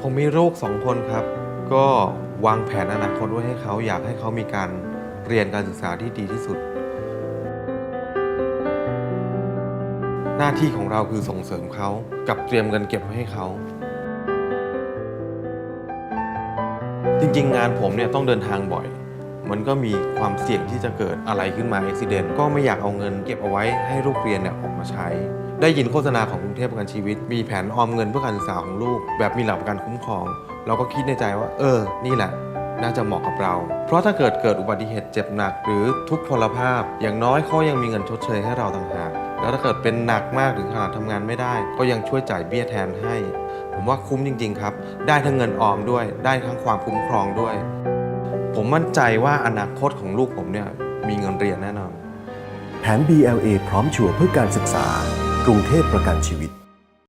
ผมมีลูกสองคนครับ ก็วางแผนอนาคตไว้ให้เขาอยากให้เขามีการเรียนการศึกษาที่ดีที่สุด หน้าที่ของเราคือส่งเสริมเขากับเตรียมเงินเก็บไว้ให้เขา จริงๆ งานผมเนี่ยต้องเดินทางบ่อย มันก็มีความเสี่ยงที่จะเกิดอะไรขึ้นมาอุบิเหตุก็ไม่อยากเอาเงินเก็บเอาไว้ให้ลูกเรียนเนี่ยออกมาใช้ ได้ยินโฆษณาของกรุงเทพประกันชีวิต มีแผนออมเงินเพื่อการศึกษาของลูก แบบมีหลักประกันคุ้มครอง เราก็คิดในใจว่า เออ นี่แหละ น่าจะเหมาะกับเรา เพราะถ้าเกิดเกิดอุบัติเหตุเจ็บหนัก หรือทุกพลภาพ อย่างน้อยเขายังมีเงินชดเชยให้เราต่างหากแล้วถ้าเกิดเป็นหนักมากถึงขนาดทำงานไม่ได้ ก็ยังช่วยจ่ายเบี้ยแทนให้ ผมว่าคุ้มจริง ๆ ครับ ได้ทั้งเงินออมด้วย ได้ทั้งความคุ้มครองด้วย ผมมั่นใจว่าอนาคตของลูกผมเนี่ยมีเงินเรียนแน่นอน แผน BLA พร้อมชัวร์เพื่อการศึกษา กรุงเทพประกันชีวิต